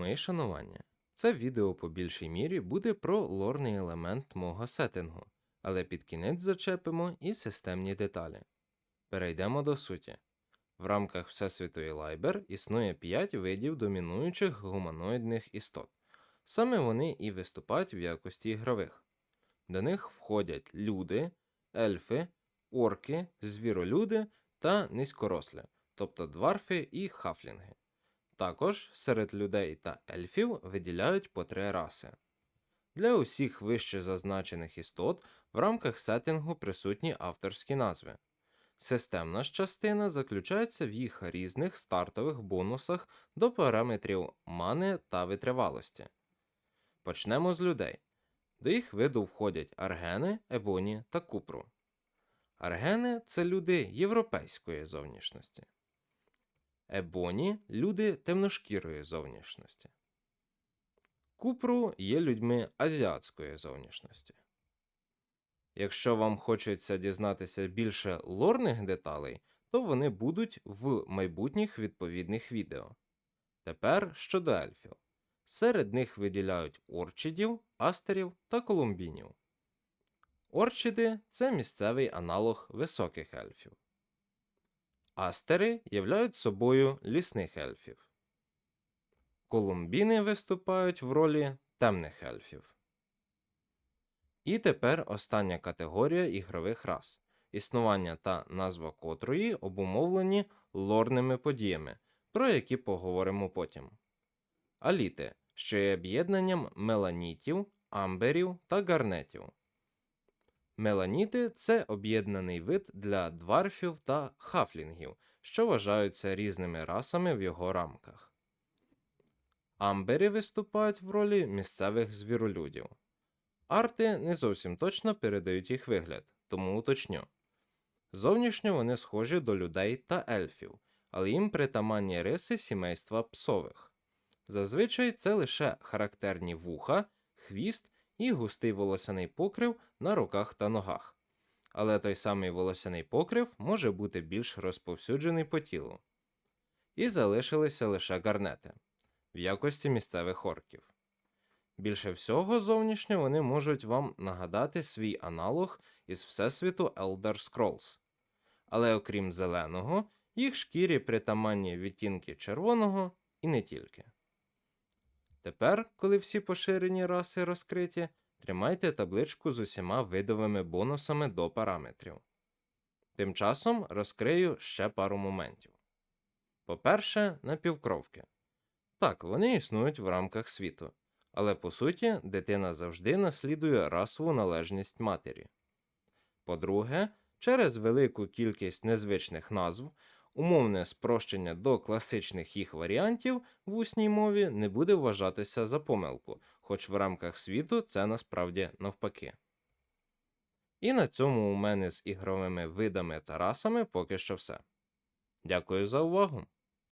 Мої шанування. Це відео по більшій мірі буде про лорний елемент мого сеттингу, але під кінець зачепимо і системні деталі. Перейдемо до суті. В рамках Всесвіту Лайбер існує 5 видів домінуючих гуманоїдних істот. Саме вони і виступають в якості ігрових. До них входять люди, ельфи, орки, звіролюди та низькорослі, тобто дварфи і хафлінги. Також серед людей та ельфів виділяють по три раси. Для усіх вище зазначених істот в рамках сеттингу присутні авторські назви. Системна ж частина заключається в їх різних стартових бонусах до параметрів мани та витривалості. Почнемо з людей. До їх виду входять аргени, ебоні та купру. Аргени це люди європейської зовнішності. Ебоні люди темношкірої зовнішності. Купру є людьми азіатської зовнішності. Якщо вам хочеться дізнатися більше лорних деталей, то вони будуть в майбутніх відповідних відео. Тепер щодо ельфів. Серед них виділяють орчидів, астерів та колумбінів. Орчиди це місцевий аналог високих ельфів. Астери являють собою лісних ельфів. Колумбіни виступають в ролі темних ельфів. І тепер остання категорія ігрових рас, існування та назва котрої обумовлені лорними подіями, про які поговоримо потім. Аліти, що є об'єднанням меланітів, амберів та гарнетів. Меланіти це об'єднаний вид для дварфів та хафлінгів, що вважаються різними расами в його рамках. Амбери виступають в ролі місцевих звіролюдів. Арти не зовсім точно передають їх вигляд, тому уточню. Зовнішньо вони схожі до людей та ельфів, але їм притаманні риси сімейства псових. Зазвичай це лише характерні вуха, хвіст і густий волосяний покрив на руках та ногах. Але той самий волосяний покрив може бути більш розповсюджений по тілу. І залишилися лише гарнети в якості місцевих орків. Більше всього зовнішньо вони можуть вам нагадати свій аналог із Всесвіту Elder Scrolls. Але окрім зеленого, їх шкірі притаманні відтінки червоного і не тільки. Тепер, коли всі поширені раси розкриті, тримайте табличку з усіма видовими бонусами до параметрів. Тим часом розкрию ще пару моментів. По-перше, напівкровки. Так, вони існують в рамках світу, але по суті дитина завжди наслідує расову належність матері. По-друге, через велику кількість незвичних назв умовне спрощення до класичних їх варіантів в усній мові не буде вважатися за помилку, хоч в рамках світу це насправді навпаки. І на цьому у мене з ігровими видами та расами поки що все. Дякую за увагу!